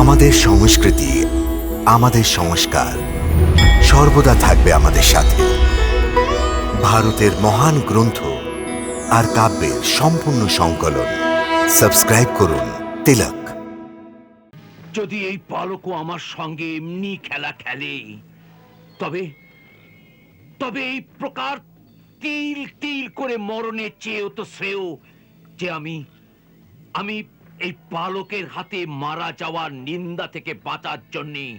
আমাদের সংস্কৃতি, আমাদের সংস্কার সর্বদা থাকবে আমাদের সাথে। ভারতের মহান গ্রন্থ আর কাব্যের সম্পূর্ণ সংকলন। সাবস্ক্রাইব করুন তিলক। যদি এই বালকও আমার সঙ্গে এমনি খেলা খেলে, তবে তবে এই প্রকার তিল তিল করে মরণের চেয়েও তো শ্রেয় যে আমি আমি এই বালকের হাতে মারা যাওয়ার নিন্দা থেকে বাঁচার জন্য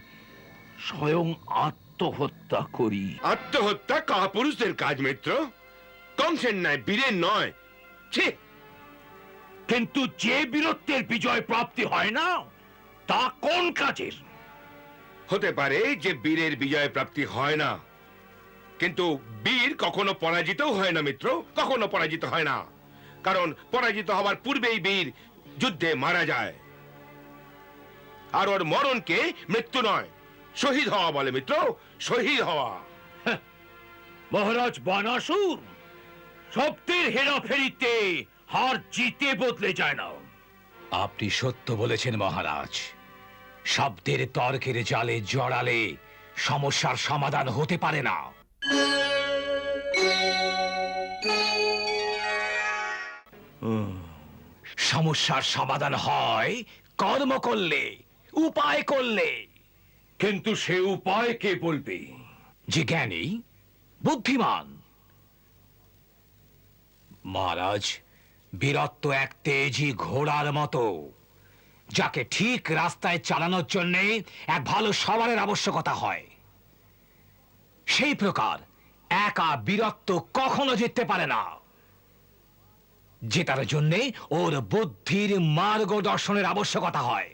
স্বয়ং আত্মহত্যা করি। আত্মহত্যা কাপুরুষদের কাজ মিত্র। কংসের নয় বীরের নয়। ছি! কিন্তু যে বীরত্বের বিজয় প্রাপ্তি হয় না তা কোন কাজের? হতে পারে যে বীরের বিজয় প্রাপ্তি হয় না। কিন্তু বীর কখনো পরাজিত হয় না মিত্র। কখনো পরাজিত হয় না। কারণ পরাজিত হওয়ার পূর্বেই বীর যুদ্ধে মারা যায়। আর ওর মরণকে মৃত্যু নয় শহীদ হওয়া বলে মিত্র শহীদ হওয়া। মহারাজ বানাসুর শক্তির হেরাফেরিতে হার জিতে বদলে যায় না। আপনি সত্য বলেছেন মহারাজ। শব্দের তর্কের জালে জড়ালে সমস্যার সমাধান হতে পারে না। সমস্যার সমাধান হয় কর্ম করলে উপায় করলে। কিন্তু সে উপায় কে বলবে? যে জ্ঞানী বুদ্ধিমান। মহারাজ বীরত্ব এক তেজি ঘোড়ার মতো যাকে ঠিক রাস্তায় চালানোর জন্য এক ভালো সওয়ারের আবশ্যকতা হয়। সেই প্রকার একা বীরত্ব কখনো জিততে পারে না। জেতার জন্যে ওর বুদ্ধির মার্গদর্শনের আবশ্যকতা হয়।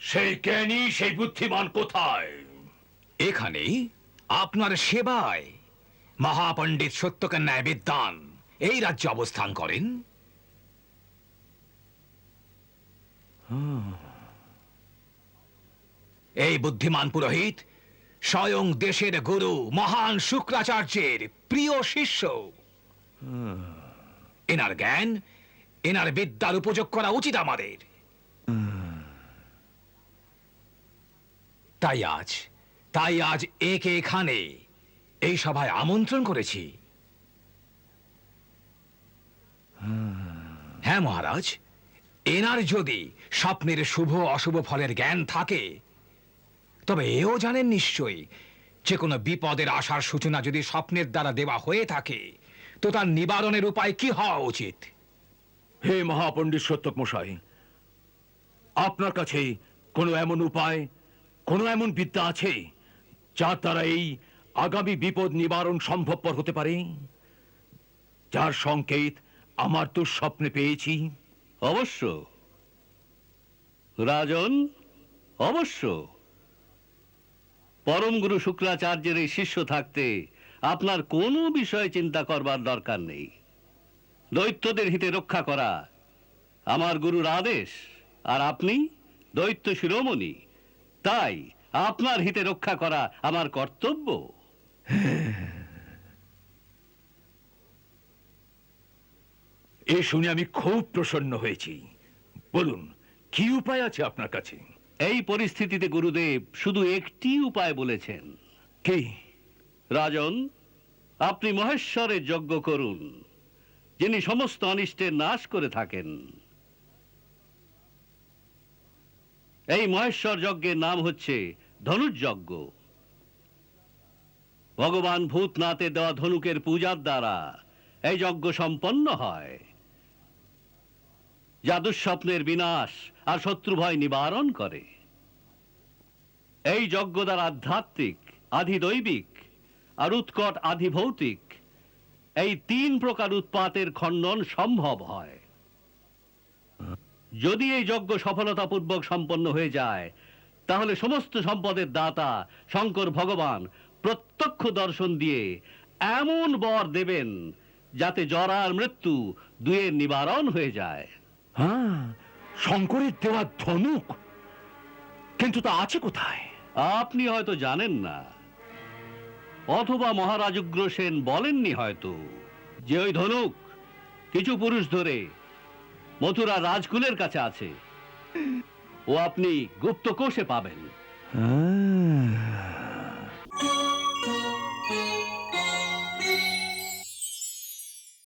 সেই জ্ঞানী সেই বুদ্ধিমান কোথায়? এখানেই আপনার সেবায় মহাপণ্ডিত সত্যকন্যায় বিদ্যান এই রাজ্যে অবস্থান করেন। এই বুদ্ধিমান পুরোহিত স্বয়ং দেশের গুরু মহান শুক্রাচার্যের প্রিয় শিষ্য। এনার জ্ঞান, এনার বিদ্যার উপযোগ করা উচিত আমাদের। তাই আজ তাই আজ একে এখানে, এই সভায় আমন্ত্রণ করেছি। হ্যাঁ মহারাজ, এনার যদি স্বপ্নের শুভ অশুভ ফলের জ্ঞান থাকে, তবে এও জানেন নিশ্চয়ই, যে কোনো বিপদের আসার সূচনা যদি স্বপ্নের দ্বারা দেওয়া হয়ে থাকে তো তার নিবারণের উপায় কি হওয়া উচিত? হে মহাপণ্ডিত সত্যক মশাই আপনার কাছে কোনো এমন উপায় কোনো এমন বিদ্যা আছে যার দ্বারা এই আগামী বিপদ নিবারণ সম্ভবপর হতে পারে? যার সংকেত আমার তো স্বপ্নে পেয়েছি। অবশ্য। রাজন অবশ্য। পরম গুরু শুক্রাচার্যের এই শিষ্য থাকতে আপনার কোনো বিষয়ে চিন্তা করবার দরকার নেই। দৈত্যদের হিতে রক্ষা করা আমার গুরুর আদেশ আর আপনি দৈত্য শিরোমণি তাই আপনার হিতে রক্ষা করা আমার কর্তব্য। এ শুনে আমি খুব প্রসন্ন হয়েছি। বলুন কি উপায় আছে আপনার কাছে? এই পরিস্থিতিতে গুরুদেব শুধু একটি উপায় বলেছেন। কি? রাজন, আপনি মহেশ্বরের যজ্ঞ করুন, যিনি সমস্ত অনিষ্টের নাশ করে থাকেন। এই মহেশ্বর যজ্ঞের নাম হচ্ছে ধনুর্যজ্ঞ। ভগবান ভূতনাথের দেওয়া ধনুকের পূজার দ্বারা এই যজ্ঞ সম্পন্ন হয়। যা দুঃস্বপ্নের বিনাশ আর শত্রু ভয় নিবারণ করে। এই যজ্ঞ দ্বারা আধ্যাত্মিক, আধিদৈবিক আর উৎকট আধিভৌতিক এই তিন প্রকার উৎপাতের খণ্ডন সম্ভব হয়। যদি এই যজ্ঞ সফলতাপূর্বক সম্পন্ন হয়ে যায় তাহলে সমস্ত সম্পদের দাতা শঙ্কর ভগবান প্রত্যক্ষ দর্শন দিয়ে এমন বর দেবেন যাতে জরার মৃত্যু দুয়ের নিবারণ হয়ে যায়। হ্যাঁ শঙ্করের দেওয়া ধনুক। কিন্তু তা আছে কোথায়? আপনি হয়তো জানেন না। অথবা মহারাজ উগ্রসেন বলেননি হয়তো যে ওই ধনুক কিছু পুরুষ ধরে মথুরা রাজকুলের কাছে আছে। ও আপনি গুপ্ত কোষে পাবেন। হ্যাঁ?